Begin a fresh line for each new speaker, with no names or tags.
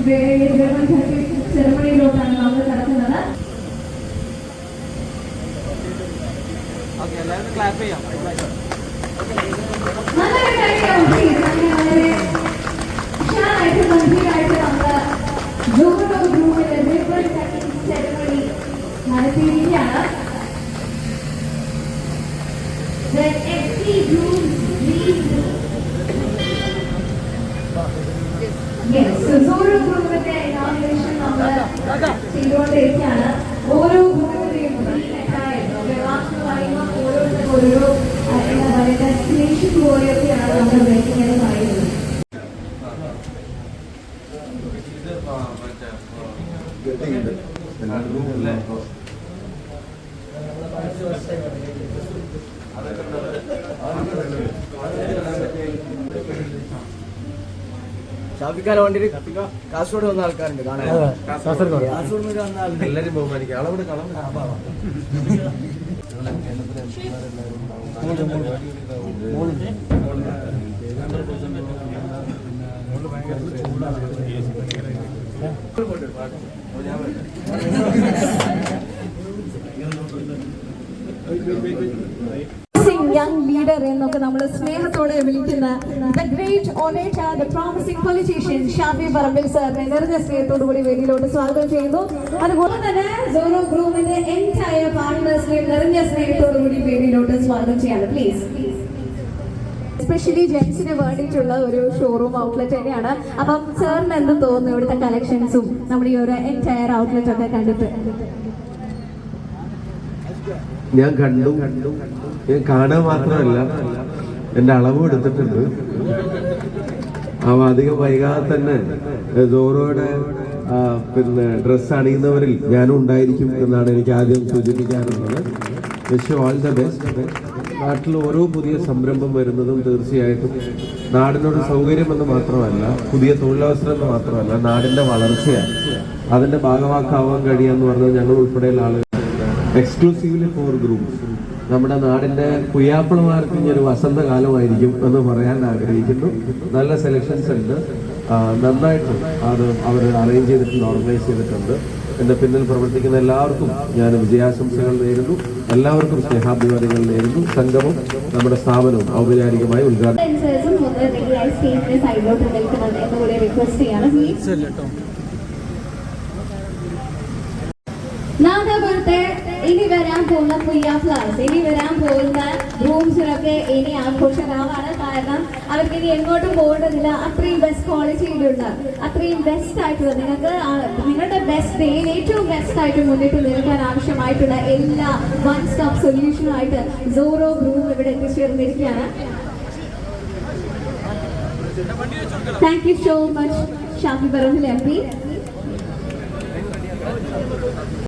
German ജർമ്മനിയിലോട്ടാണ് നമ്മൾ നടക്കുന്നത് നടത്തിയിരിക്കുകയാണ് ചെയ്തുകൊണ്ടിരിക്കുകയാണ് ഓരോ ഓരോരുത്തർക്കും ഓരോ എന്താ പറയുക ഡെസ്റ്റിനേഷൻ പോലെയൊക്കെയാണ് നമ്മൾ വെയിറ്റിംഗ് എന്ന് പറയുന്നത്
ഷാഫിക്കാരെ വണ്ടി കാസർഗോഡ് വന്ന ആൾക്കാരുണ്ട് കാണാൻ. കാസർഗോഡ്. കാസർഗോഡ് നിന്ന് വന്ന ആളുണ്ട്
എല്ലാവരും ബഹുമാനിക്കും. അളവിടെ കളം
യങ് ലീഡർ എന്നൊക്കെ നമ്മൾ സ്നേഹത്തോടെ വിളിക്കുന്ന the great orator the promising politician Shafi Parambil സാറിനെ നിറഞ്ഞ സ്നേഹത്തോടു കൂടി വേദിയിലോട്ട് സ്വാഗതം ചെയ്യുന്നു. അതുപോലെ തന്നെ സോറോ ഗ്രൂമിന്റെ എന്റയർ പാർട്ട്നേഴ്സിനെ നിറഞ്ഞ സ്നേഹത്തോടു കൂടി വേദിയിലോട്ട് സ്വാഗതം ചെയ്യാണ്. പ്ലീസ് എസ്പെഷ്യലി ജെൻസിന് വേണ്ടിയിട്ടുള്ള ഒരു ഷോറൂം ഔട്ട്ലെറ്റ് തന്നെയാണ്. അപ്പം സാറിന് എന്ത് തോന്നുന്നു ഇവിടുത്തെ കളക്ഷൻസും നമ്മുടെ ഈ ഒരു എന്റയർ ഔട്ട്ലെറ്റ് ഒക്കെ കണ്ടിട്ട്.
ഞാൻ കണ്ടു. ഞാൻ കാണാൻ മാത്രമല്ല എന്റെ അളവ് എടുത്തിട്ടുണ്ട്. അവ അധികം വൈകാതെ തന്നെ സോറോയുടെ പിന്നെ ഡ്രസ്സ് അണിയുന്നവരിൽ ഞാനും ഉണ്ടായിരിക്കും എന്നാണ് എനിക്ക് ആദ്യം സൂചിപ്പിക്കാറുള്ളത്. വിഷ് ഓൾ ദ ബെസ്റ്റ് നാട്ടിൽ ഓരോ പുതിയ സംരംഭം വരുന്നതും തീർച്ചയായിട്ടും നാടിനോട് സൗകര്യമെന്ന് മാത്രമല്ല പുതിയ തൊഴിലവസരം എന്ന് മാത്രമല്ല നാടിന്റെ വളർച്ചയാണ്. അതിന്റെ ഭാഗമാക്കാവാൻ കഴിയുമെന്ന് പറഞ്ഞാൽ ഞങ്ങൾ ഉൾപ്പെടെയുള്ള ആളുകൾ എക്സ്ക്ലൂസീവ്ലി ഫോർ ഗ്രൂപ്പ് നമ്മുടെ നാടിന്റെ കുയ്യാപ്പിളമാർക്ക് ഇനി ഒരു വസന്തകാലമായിരിക്കും എന്ന് പറയാൻ ആഗ്രഹിക്കുന്നു നല്ല സെലക്ഷൻസ് ഉണ്ട് നന്നായിട്ട് അത് അവർ അറേഞ്ച് ചെയ്തിട്ടുണ്ട് ഓർഗനൈസ് ചെയ്തിട്ടുണ്ട് എന്റെ പിന്നിൽ പ്രവർത്തിക്കുന്ന എല്ലാവർക്കും ഞാൻ വിജയാശംസകൾ നേരുന്നു എല്ലാവർക്കും സ്നേഹാഭിവാദ്യങ്ങൾ നേരുന്നു സംഗമം നമ്മുടെ സ്ഥാപനവും ഔപചാരികമായി ഉദ്ഘാടനം
നാദാപുരത്തെ ഇനി വരാൻ പോകുന്ന പുയ്യ ഫ്ലവേഴ്സ് ഇനി വരാൻ പോകുന്ന റൂംസിലൊക്കെ ഇനി ആഘോഷരാവാണ്. കാരണം അവർക്ക് ഇനി എങ്ങോട്ടും പോകേണ്ടതില്ല. അത്രയും ബെസ്റ്റ് ക്വാളിറ്റിയിലുള്ള അത്രയും ബെസ്റ്റ് ആയിട്ടുള്ള നിങ്ങൾക്ക് നിങ്ങളുടെ ബെസ്റ്റ് ഡേയിൽ ഏറ്റവും ബെസ്റ്റ് ആയിട്ട് മുന്നിട്ട് നിൽക്കാൻ ആവശ്യമായിട്ടുള്ള എല്ലാ വൺ സ്റ്റോപ്പ് സൊല്യൂഷനുമായിട്ട് സോറോ ഗ്രൂപ്പ് ഇവിടെ എത്തിച്ചേർന്നിരിക്കുകയാണ്. Thank you so much Shafi Parambil M